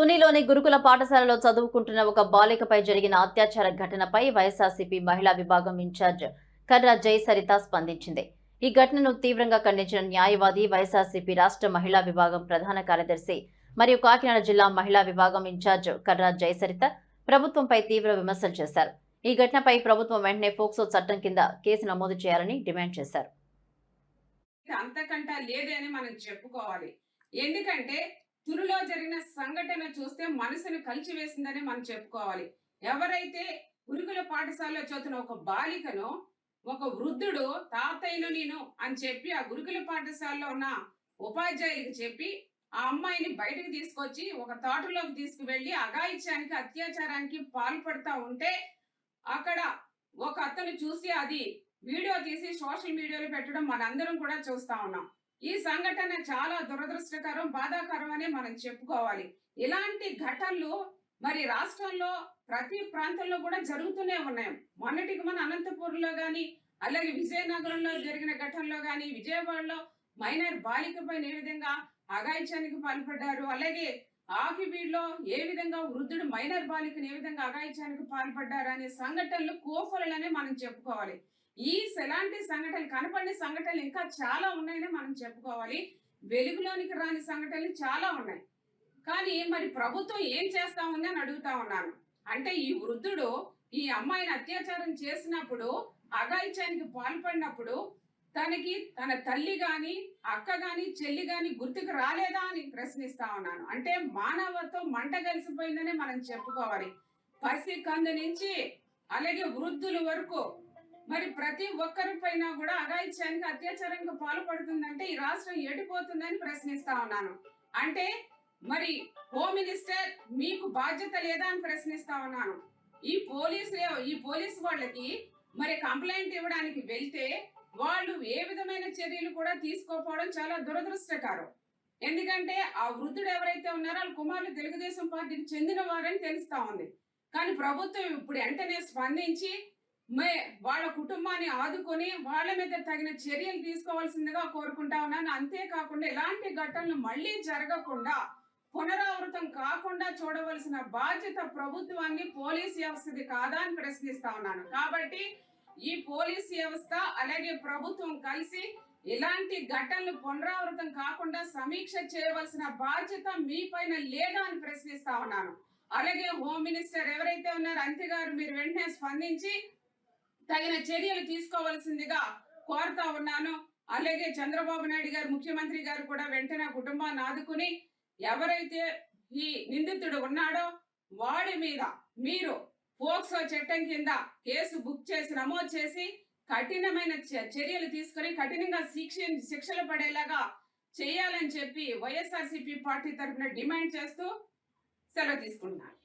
తునిలోని గురుకుల పాఠశాలలో చదువుకుంటున్న ఒక బాలికపై జరిగిన అత్యాచార ఘటనపై వైఎస్ఆర్సీపీ మహిళా విభాగం ఇన్ఛార్జ్ కర్ర జయసరిత స్పందించింది. ఈ ఘటనను తీవ్రంగా ఖండించిన న్యాయవాది వైఎస్ఆర్సీపీ రాష్ట్ర మహిళా విభాగం ప్రధాన కార్యదర్శి మరియు కాకినాడ జిల్లా మహిళా విభాగం ఇన్ఛార్జ్ కర్ర జయసరిత ప్రభుత్వంపై తీవ్ర విమర్శలు చేశారు. ఈ ఘటనపై ప్రభుత్వం వెంటనే ఫోక్సో చట్టం కింద కేసు నమోదు చేయాలని డిమాండ్ చేశారు. అంతకంటా లేదే అని మనం చెప్పుకోవాలి. ఎందుకంటే తురులో జరిగిన సంఘటన చూస్తే మనసును కలిచివేసిందని మనం చెప్పుకోవాలి. ఎవరైతే గురుకుల పాఠశాలలో చదువుతున్న ఒక బాలికను ఒక వృద్ధుడు తాతయ్యను నేను అని చెప్పి ఆ గురుకుల పాఠశాలలో ఉన్న ఉపాధ్యాయులకు చెప్పి ఆ అమ్మాయిని బయటకు తీసుకొచ్చి ఒక తోటలోకి తీసుకువెళ్ళి అగాయిత్యానికి అత్యాచారానికి పాల్పడతా ఉంటే అక్కడ ఒక అతను చూసి అది వీడియో తీసి సోషల్ మీడియాలో పెట్టడం మనందరం కూడా చూస్తా ఉన్నాం. ఈ సంఘటన చాలా దురదృష్టకరం బాధాకరం అనే మనం చెప్పుకోవాలి. ఇలాంటి ఘటనలు మరి రాష్ట్రంలో ప్రతి ప్రాంతంలో కూడా జరుగుతూనే ఉన్నాయి. మొన్నటికి మన అనంతపూర్లో కానీ అలాగే విజయనగరంలో జరిగిన ఘటనలో కానీ విజయవాడలో మైనర్ బాలిక పైన ఏ విధంగా అఘాయిత్యానికి పాల్పడ్డారు అలాగే ఆకిబీడ్లో ఏ విధంగా వృద్ధుడు మైనర్ బాలికను ఏ విధంగా అఘాయిత్యానికి పాల్పడ్డారు అనే సంఘటనలు కోఫలనే మనం చెప్పుకోవాలి. ఈ ఎలాంటి సంఘటనలు కనపడిన సంఘటనలు ఇంకా చాలా ఉన్నాయని మనం చెప్పుకోవాలి. వెలుగులోనికి రాని సంఘటనలు చాలా ఉన్నాయి. కానీ మరి ప్రభుత్వం ఏం చేస్తా ఉంది అని అడుగుతా ఉన్నాను అంటే ఈ వృద్ధుడు ఈ అమ్మాయిని అత్యాచారం చేసినప్పుడు అఘాయిత్యానికి పాల్పడినప్పుడు తనకి తన తల్లి గాని అక్క గాని చెల్లి గాని గుర్తుకు రాలేదా అని ప్రశ్నిస్తా ఉన్నాను. అంటే మానవత్వం మంట కలిసిపోయిందని మనం చెప్పుకోవాలి. పసి కందు నుంచి అలాగే వృద్ధుల వరకు మరి ప్రతి ఒక్కరి పైన కూడా అఘాయిత్యానికి అత్యాచారానికి పాల్పడుతుందంటే ఈ రాష్ట్రం ఎడిపోతుందని ప్రశ్నిస్తా ఉన్నాను. అంటే మరి హోమ్ మినిస్టర్ మీకు బాధ్యత లేదా అని ప్రశ్నిస్తా ఉన్నాను. ఈ పోలీసు ఈ పోలీస్ వాళ్ళకి మరి కంప్లైంట్ ఇవ్వడానికి వెళ్తే వాళ్ళు ఏ విధమైన చర్యలు కూడా తీసుకోకపోవడం చాలా దురదృష్టకరం. ఎందుకంటే ఆ వృద్ధుడు ఎవరైతే ఉన్నారో వాళ్ళ కుమారులు తెలుగుదేశం పార్టీకి చెందిన వారని తెలుస్తా ఉంది. కానీ ప్రభుత్వం ఇప్పుడు వెంటనే స్పందించి మే వాళ్ళ కుటుంబాన్ని ఆదుకొని వాళ్ళ మీద తగిన చర్యలు తీసుకోవాల్సిందిగా కోరుకుంటా ఉన్నాను. అంతేకాకుండా ఎలాంటి ఘటనలు మళ్ళీ జరగకుండా పునరావృతం కాకుండా చూడవలసిన బాధ్యత ప్రభుత్వాన్ని పోలీస్ వ్యవస్థది కాదా అని ప్రశ్నిస్తా ఉన్నాను. కాబట్టి ఈ పోలీస్ వ్యవస్థ అలాగే ప్రభుత్వం కలిసి ఇలాంటి ఘటనలు పునరావృతం కాకుండా సమీక్ష చేయవలసిన బాధ్యత మీ పైన లేదా అని ప్రశ్నిస్తా ఉన్నాను. అలాగే హోమ్ మినిస్టర్ ఎవరైతే ఉన్నారో అంతే గారు మీరు వెంటనే స్పందించి తగిన చర్యలు తీసుకోవాల్సిందిగా కోరుతా ఉన్నాను. అలాగే చంద్రబాబు నాయుడు గారు ముఖ్యమంత్రి గారు కూడా వెంటనే కుటుంబాన్ని ఆదుకుని ఎవరైతే ఈ నిందితుడు ఉన్నాడో వాడి మీద మీరు పోక్సో చట్టం కింద కేసు బుక్ చేసి నమోదు చేసి కఠినమైన చర్యలు తీసుకొని కఠినంగా శిక్ష శిక్షలు పడేలాగా చేయాలని చెప్పి వైఎస్ఆర్సీపీ పార్టీ తరఫున డిమాండ్ చేస్తూ సెలవు తీసుకుంటున్నాను.